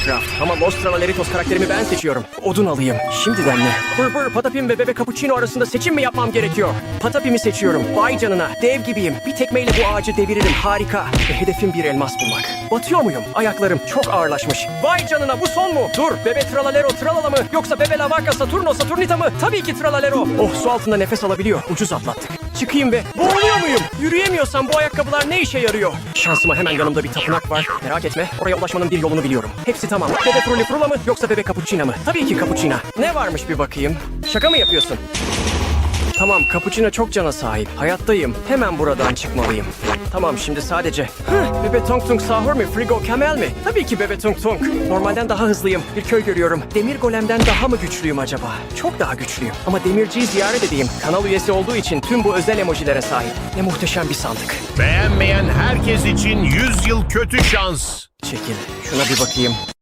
Minecraft. Ama Los Tralaleritos karakterimi ben seçiyorum. Odun alayım. Şimdiden ne? Bır bır Patapim ve Bebe Cappuccino arasında seçim mi yapmam gerekiyor? Patapim'i seçiyorum. Vay canına. Dev gibiyim. Bir tekmeyle bu ağacı deviririm. Harika. Ve hedefim bir elmas bulmak. Batıyor muyum? Ayaklarım çok ağırlaşmış. Vay canına bu son mu? Dur. Bebe Tralalero Tralala mı? Yoksa Bebe Lavaka Saturno Saturnita mı? Tabii ki Tralalero. Oh su altında nefes alabiliyor. Ucuz atlattık. Çıkayım ve boğuluyor muyum? Yürüyemiyorsam bu ayakkabılar ne işe yarıyor? Şansıma hemen yanımda bir tapınak var. Merak etme oraya ulaşmanın bir yolunu biliyorum. Hepsi tamam. Bebe Fruli Frula mı yoksa Bebe Cappuccino mı? Tabii ki Cappuccino. Ne varmış bir bakayım. Şaka mı yapıyorsun? Tamam, Cappuccino çok cana sahip. Hayattayım. Hemen buradan çıkmalıyım. Tamam, şimdi sadece... Hıh, Bebe Tung Tung sahur mu? Frigo Camel mi? Tabii ki Bebe Tung Tung. Normalden daha hızlıyım. Bir köy görüyorum. Demir golemden daha mı güçlüyüm acaba? Çok daha güçlüyüm. Ama demirciyi ziyaret edeyim. Kanal üyesi olduğu için tüm bu özel emojilere sahip. Ne muhteşem bir sandık. Beğenmeyen herkes için 100 yıl kötü şans. Çekil. Şuna bir bakayım.